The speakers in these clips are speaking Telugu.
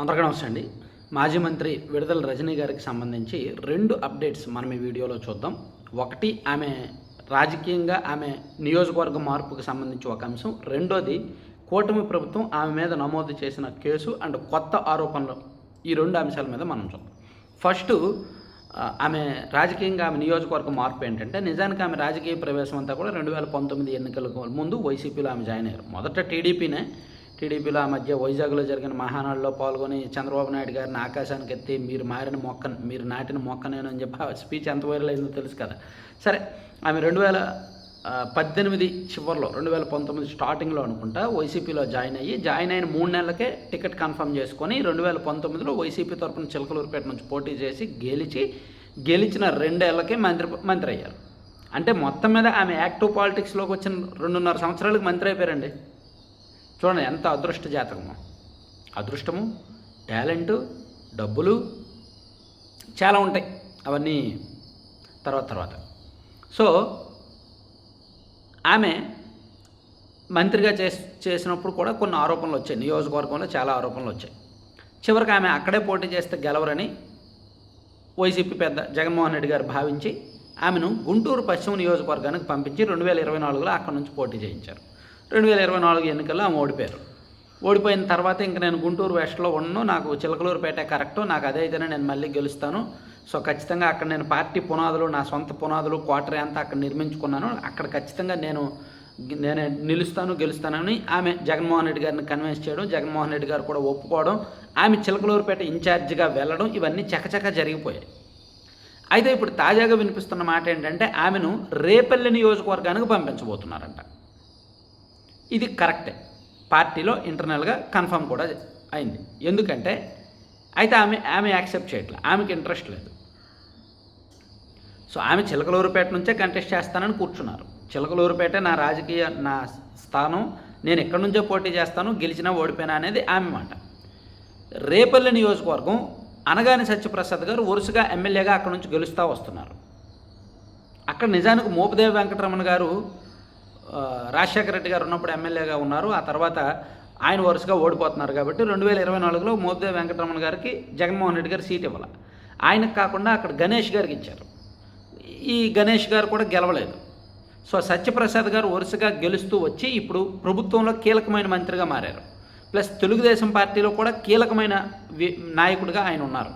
అందరికీ నమస్తే అండి. మాజీ మంత్రి విడుదల రజనీ గారికి సంబంధించి రెండు అప్డేట్స్ మనం ఈ వీడియోలో చూద్దాం. ఒకటి ఆమె రాజకీయంగా ఆమె నియోజకవర్గ మార్పుకు సంబంధించి ఒక అంశం. రెండోది కూటమి ప్రభుత్వం ఆమె మీద నమోదు చేసిన కేసు అండ్ కొత్త ఆరోపణలు. ఈ రెండు అంశాల మీద మనం చూద్దాం. ఫస్ట్ ఆమె రాజకీయంగా ఆమె నియోజకవర్గ మార్పు ఏంటంటే నిజానికి ఆమె రాజకీయ ప్రవేశం అంతా కూడా రెండు వేల పంతొమ్మిది ఎన్నికలకు ముందు వైసీపీలో ఆమె జాయిన్ అయ్యారు. మొదట టీడీపీనే టీడీపీలో ఆ మధ్య వైజాగ్లో జరిగిన మహానాడులో పాల్గొని చంద్రబాబు నాయుడు గారిని ఆకాశానికి ఎత్తి మీరు మారిన మొక్క మీరు నాటిన మొక్క అని చెప్పి ఆ స్పీచ్ ఎంత వైరల్ అయిందో తెలుసు కదా. సరే ఆమె రెండు వేల పద్దెనిమిది చివరిలో రెండు వేల పంతొమ్మిది స్టార్టింగ్లో అనుకుంటా వైసీపీలో జాయిన్ అయ్యి జాయిన్ అయిన మూడు నెలలకే టికెట్ కన్ఫర్మ్ చేసుకొని రెండు వేల పంతొమ్మిదిలో వైసీపీ తరపున చిలకలూరుపేట నుంచి పోటీ చేసి గెలిచి గెలిచిన రెండేళ్ళకే మంత్రి మంత్రి అయ్యారు. అంటే మొత్తం మీద ఆమె యాక్టివ్ పాలిటిక్స్లోకి వచ్చిన రెండున్నర సంవత్సరాలకు మంత్రి అయిపోయారండి. చూడండి ఎంత అదృష్ట జాతకము. అదృష్టము టాలెంటు డబ్బులు చాలా ఉంటాయి. అవన్నీ తర్వాత తర్వాత. సో ఆమె మంత్రిగా చేసి చేసినప్పుడు కూడా కొన్ని ఆరోపణలు వచ్చాయి. నియోజకవర్గంలో చాలా ఆరోపణలు వచ్చాయి. చివరికి ఆమె అక్కడే పోటీ చేస్తే గెలవరని వైసీపీ పెద్ద జగన్మోహన్ రెడ్డి గారు భావించి ఆమెను గుంటూరు పశ్చిమ నియోజకవర్గానికి పంపించి రెండు వేల ఇరవై నాలుగులో అక్కడ నుంచి పోటీ చేయించారు. రెండు వేల ఇరవై నాలుగు ఎన్నికల్లో ఆమె ఓడిపోయారు. ఓడిపోయిన తర్వాత ఇంక నేను గుంటూరు వెస్ట్లో ఉండను నాకు చిలకలూరుపేట కరెక్టు నాకు అదే అయితేనే నేను మళ్ళీ గెలుస్తాను. సో ఖచ్చితంగా అక్కడ నేను పార్టీ పునాదులు నా సొంత పునాదులు క్వార్టర్ అంతా అక్కడ నిర్మించుకున్నాను. అక్కడ ఖచ్చితంగా నేను నేను నిలుస్తాను గెలుస్తానని ఆమె జగన్మోహన్ రెడ్డి గారిని కన్విన్స్ చేయడం జగన్మోహన్ రెడ్డి గారు కూడా ఒప్పుకోవడం ఆమె చిలకలూరుపేట ఇన్ఛార్జిగా వెళ్ళడం ఇవన్నీ చకచక జరిగిపోయాయి. అయితే ఇప్పుడు తాజాగా వినిపిస్తున్న మాట ఏంటంటే ఆమెను రేపల్లి నియోజకవర్గానికి పంపించబోతున్నారంట. ఇది కరెక్టే. పార్టీలో ఇంటర్నల్గా కన్ఫర్మ్ కూడా అయింది. ఎందుకంటే అయితే ఆమె ఆమె యాక్సెప్ట్ చేయట్లేదు ఆమెకి ఇంట్రెస్ట్ లేదు. సో ఆమె చిలకలూరుపేట నుంచే కంటెస్ట్ చేస్తానని కూర్చున్నారు. చిలకలూరుపేట నా రాజకీయ నా స్థానం నేను ఎక్కడి నుంచో పోటీ చేస్తాను గెలిచినా ఓడిపోయినా అనేది ఆమె మాట. రేపల్లి నియోజకవర్గం అనగాని సత్యప్రసాద్ గారు వరుసగా ఎమ్మెల్యేగా అక్కడ నుంచి గెలుస్తూ వస్తున్నారు. అక్కడ నిజానికి మోపదేవి వెంకటరమణ గారు రాజశేఖర రెడ్డి గారు ఉన్నప్పుడు ఎమ్మెల్యేగా ఉన్నారు. ఆ తర్వాత ఆయన వరుసగా ఓడిపోతున్నారు కాబట్టి రెండు వేల ఇరవై నాలుగులో మోపదేవి వెంకటరమణ గారికి జగన్మోహన్ రెడ్డి గారు సీట్ ఇవ్వాలి. ఆయనకు కాకుండా అక్కడ గణేష్ గారికి ఇచ్చారు. ఈ గణేష్ గారు కూడా గెలవలేదు. సో సత్యప్రసాద్ గారు వరుసగా గెలుస్తూ వచ్చి ఇప్పుడు ప్రభుత్వంలో కీలకమైన మంత్రిగా మారారు. ప్లస్ తెలుగుదేశం పార్టీలో కూడా కీలకమైన వి- నాయకుడిగా ఆయన ఉన్నారు.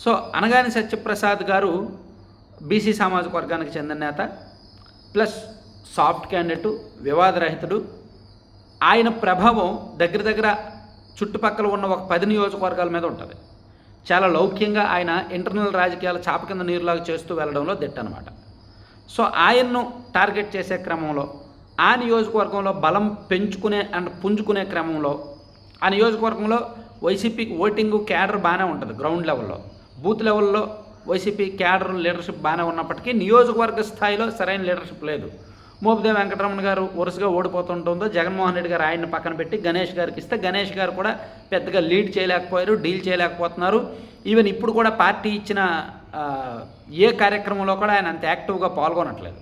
సో అనగాని సత్యప్రసాద్ గారు బీసీ సామాజిక వర్గానికి చెందిన నేత. ప్లస్ సాఫ్ట్ క్యాండిడేటు వివాదరహితుడు. ఆయన ప్రభావం దగ్గర దగ్గర చుట్టుపక్కల ఉన్న ఒక పది నియోజకవర్గాల మీద ఉంటుంది. చాలా లౌక్యంగా ఆయన ఇంటర్నల్ రాజకీయాల చాప కింద నీరులాగా చేస్తూ వెళ్ళడంలో దిట్టనమాట సో ఆయన్ను టార్గెట్ చేసే క్రమంలో ఆ నియోజకవర్గంలో బలం పెంచుకునే అండ్ పుంజుకునే క్రమంలో ఆ నియోజకవర్గంలో వైసీపీకి ఓటింగ్ క్యాడర్ బాగానే ఉంటుంది గ్రౌండ్ లెవెల్లో. బూత్ లెవెల్లో వైసీపీ క్యాడర్ లీడర్షిప్ బాగానే ఉన్నప్పటికీ నియోజకవర్గ స్థాయిలో సరైన లీడర్షిప్ లేదు. మోపిదేవి వెంకటరమణ గారు వరుసగా ఓడిపోతుంటుందో జగన్మోహన్ రెడ్డి గారు ఆయన్ని పక్కన పెట్టి గణేష్ గారికి ఇస్తే గణేష్ గారు కూడా పెద్దగా లీడ్ చేయలేకపోయారు డీల్ చేయలేకపోతున్నారు. ఈవెన్ ఇప్పుడు కూడా పార్టీ ఇచ్చిన ఏ కార్యక్రమంలో కూడా ఆయన అంత యాక్టివ్గా పాల్గొనట్లేదు.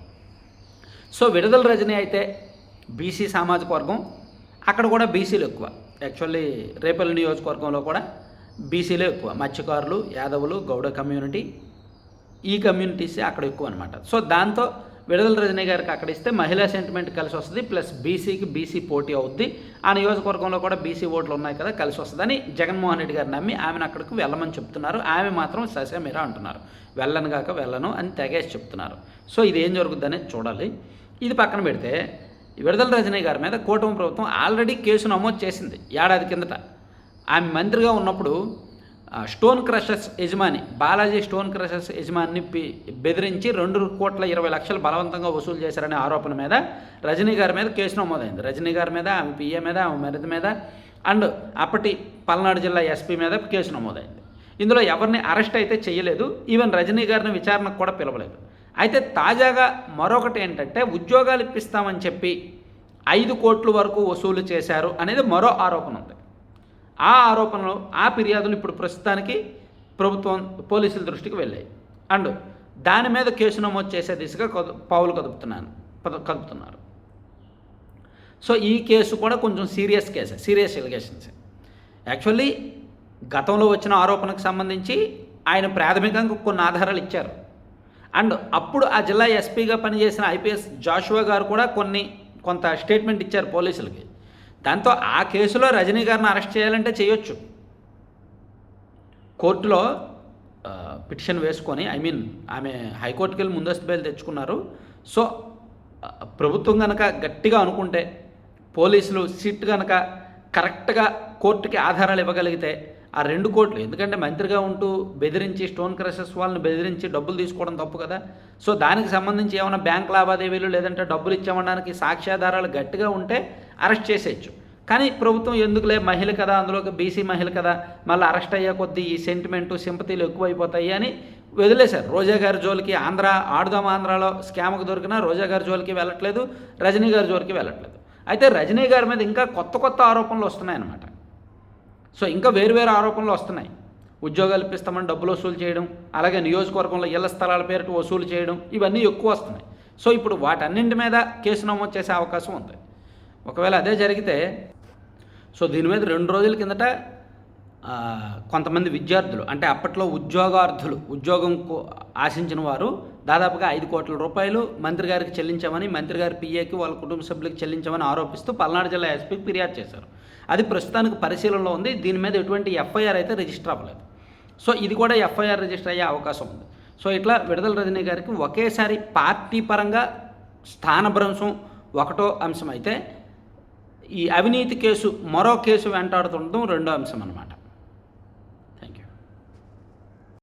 సో విడుదల రజని అయితే బీసీ సామాజిక వర్గం అక్కడ కూడా బీసీలు ఎక్కువ. యాక్చువల్లీ రేపల్లి నియోజకవర్గంలో కూడా బీసీలే ఎక్కువ. మత్స్యకారులు యాదవులు గౌడ కమ్యూనిటీ ఈ కమ్యూనిటీస్ అక్కడ ఎక్కువ అనమాట సో దాంతో విడుదల రజనీ గారికి అక్కడ ఇస్తే మహిళా సెంటిమెంట్ కలిసి వస్తుంది ప్లస్ బీసీకి బీసీ పోటీ అవుద్ది. ఆ నియోజకవర్గంలో కూడా బీసీ ఓట్లు ఉన్నాయి కదా కలిసి వస్తుందని జగన్మోహన్ రెడ్డి గారు నమ్మి ఆమెను అక్కడికి వెళ్ళమని చెప్తున్నారు. ఆమె మాత్రం ససేమిరా అంటున్నారు. వెళ్ళను కాక వెళ్ళను అని తెగేసి చెప్తున్నారు. సో ఇది ఏం జరుగుద్దని చూడాలి. ఇది పక్కన పెడితే విడుదల రజనీ గారి మీద కూటమి ప్రభుత్వం ఆల్రెడీ కేసు నమోదు చేసింది. ఏడాది కిందట. ఆమె మంత్రిగా ఉన్నప్పుడు స్టోన్ క్రషర్స్ యజమాని బాలాజీ స్టోన్ క్రషర్స్ యజమాని పి బెదిరించి రెండు కోట్ల ఇరవై లక్షలు బలవంతంగా వసూలు చేశారనే ఆరోపణ మీద రజనీ గారి మీద కేసు నమోదైంది. రజనీ గారి మీద ఆమె పిఏ మీద ఆమె మరిది మీద అండ్ అప్పటి పల్నాడు జిల్లా ఎస్పీ మీద కేసు నమోదైంది. ఇందులో ఎవరిని అరెస్ట్ అయితే చేయలేదు ఈవెన్ రజనీ గారిని విచారణకు కూడా పిలవలేదు. అయితే తాజాగా మరొకటి ఏంటంటే ఉద్యోగాలు ఇప్పిస్తామని చెప్పి ఐదు కోట్ల వరకు వసూలు చేశారు అనేది మరో ఆరోపణ ఉంది. ఆ ఆరోపణలు ఆ ఫిర్యాదులు ఇప్పుడు ప్రస్తుతానికి ప్రభుత్వం పోలీసుల దృష్టికి వెళ్ళాయి. అండ్ దాని మీద కేసు నమోదు చేసే దిశగా కదు పావులు కదుపుతున్నాను కదుపుతున్నారు. సో ఈ కేసు కూడా కొంచెం serious case serious allegations. Actually గతంలో వచ్చిన ఆరోపణకు సంబంధించి ఆయన ప్రాథమికంగా కొన్ని ఆధారాలు ఇచ్చారు. అండ్ అప్పుడు ఆ జిల్లా ఎస్పీగా పనిచేసిన ఐపీఎస్ జాషువా గారు కూడా కొన్ని కొంత స్టేట్మెంట్ ఇచ్చారు పోలీసులకి. దాంతో ఆ కేసులో రజనీ గారిని అరెస్ట్ చేయాలంటే చేయొచ్చు. కోర్టులో పిటిషన్ వేసుకొని ఐ మీన్ ఆమె హైకోర్టుకి వెళ్ళి ముందస్తు బెయిల్ తెచ్చుకున్నారు. సో ప్రభుత్వం కనుక గట్టిగా అనుకుంటే పోలీసులు సిట్ కనుక కరెక్ట్గా కోర్టుకి ఆధారాలు ఇవ్వగలిగితే ఆ రెండు కోట్లు. ఎందుకంటే మంత్రిగా ఉంటూ బెదిరించి స్టోన్ క్రషెస్ వాళ్ళని బెదిరించి డబ్బులు తీసుకోవడం తప్పు కదా. సో దానికి సంబంధించి ఏమైనా బ్యాంక్ లావాదేవీలు లేదంటే డబ్బులు ఇచ్చామనడానికి సాక్ష్యాధారాలు గట్టిగా ఉంటే అరెస్ట్ చేసేయచ్చు. కానీ ప్రభుత్వం ఎందుకులే మహిళ కదా అందులోకి బీసీ మహిళ కదా మళ్ళీ అరెస్ట్ అయ్యే కొద్దీ ఈ సెంటిమెంటు సింపతీలు ఎక్కువైపోతాయి అని వదిలేశారు. రోజా గారి జోలికి ఆంధ్ర ఆడుదాం ఆంధ్రాలో స్కామ్కి దొరికినా రోజా గారి జోలికి వెళ్ళట్లేదు రజనీ గారి జోలికి వెళ్ళట్లేదు. అయితే రజనీ గారి మీద ఇంకా కొత్త కొత్త ఆరోపణలు వస్తున్నాయన్నమాట. సో ఇంకా వేరు వేరు ఆరోపణలు వస్తున్నాయి. ఉద్యోగాలు ఇప్పిస్తామని డబ్బులు వసూలు చేయడం అలాగే నియోజకవర్గంలో ఇళ్ళ స్థలాల పేరిట వసూలు చేయడం ఇవన్నీ ఎక్కువ వస్తున్నాయి. సో ఇప్పుడు వాటన్నింటి మీద కేసు నమోదు చేసే అవకాశం ఉంది. ఒకవేళ అదే జరిగితే సో దీని మీద రెండు రోజుల కిందట కొంతమంది విద్యార్థులు అంటే అప్పట్లో ఉద్యోగార్థులు ఉద్యోగం ఆశించిన వారు దాదాపుగా ఐదు కోట్ల రూపాయలు మంత్రి గారికి చెల్లించామని మంత్రి గారి పిఏకి వాళ్ళ కుటుంబ సభ్యులకు చెల్లించామని ఆరోపిస్తూ పల్నాడు జిల్లా ఎస్పీకి ఫిర్యాదు చేశారు. అది ప్రస్తుతానికి పరిశీలనలో ఉంది. దీని మీద ఎటువంటి ఎఫ్ఐఆర్ అయితే రిజిస్టర్ అవ్వలేదు. సో ఇది కూడా ఎఫ్ఐఆర్ రిజిస్టర్ అయ్యే అవకాశం ఉంది. సో ఇట్లా విడుదల రజనీ గారికి ఒకేసారి పార్టీ పరంగా స్థానభ్రంశం ఒకటో అంశం అయితే ఈ అవినీతి కేసు మరో కేసు వెంటాడుతుండడం రెండో అంశం అన్నమాట.